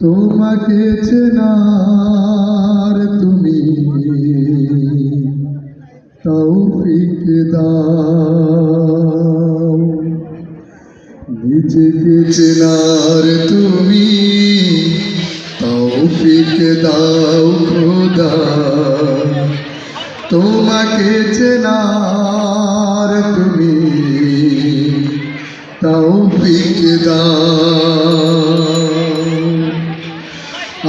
তোমাকে চেনার তুমি তৌফিক দাও। নিজেকে চেনার তুমি তৌফিক দাও খোদা। তোমাকে চেনার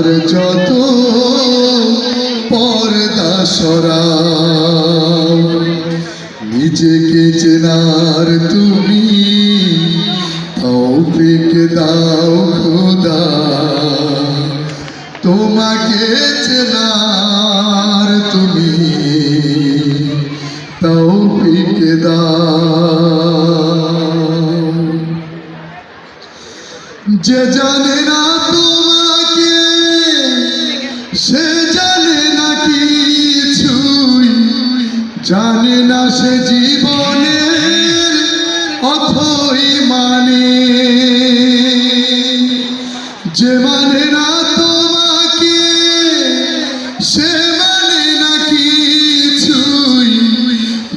চেনার যত পর্দা সরাও। নিজেকে চেনার তুমি তৌফিক দাও খোদা। তোমাকে চেনার তুমি তৌফিক দাও। যে জানে না তোমাকে জানে না সে জীবনের অথই মানে। যে মানে না তোমাকে, সে মানে না কিছুই।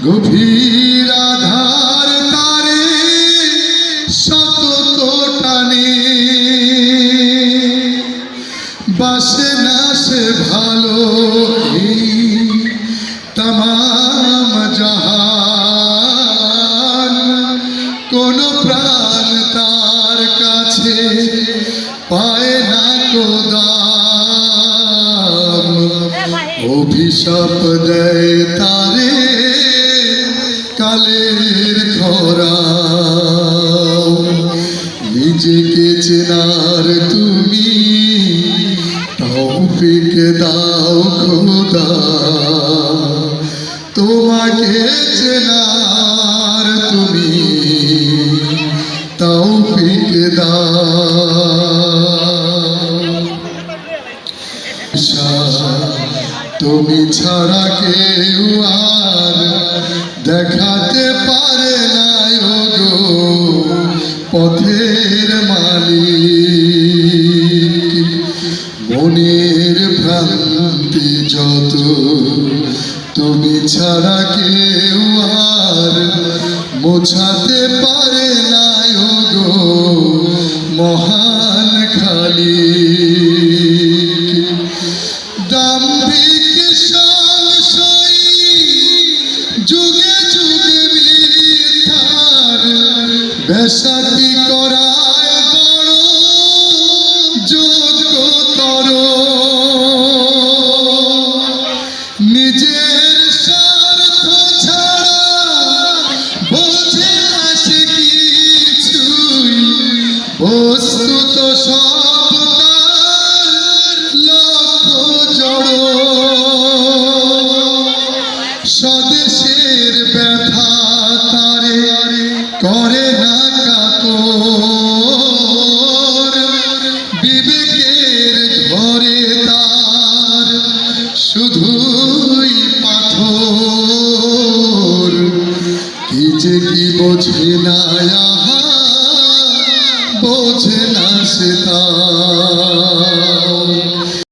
গভীর আধার তারে শত টানে। বাসে না সে ভালো তাম না অভিশাপ দেয় তারে কালের খরা নিজেকে চেনার তুমি তৌফিক দাও খোদা। তোমাকে চেনার তুমি তৌফিক দাও। তুমি ছাড়া কেউ আর দেখাতে পারে না গো পথের মালিক। মনের ভ্রান্তি যত, তুমি ছাড়া কেউ আর মোছাতে পারে না গো মহান বেসাতি করায় বড় যোগ্যতর নিজের স্বার্থ ছাড়া বোঝে না সে কিছুই। বস্তুত সব স্বদেশের ব্যথা তারে করে বোঝে না বোঝে না সে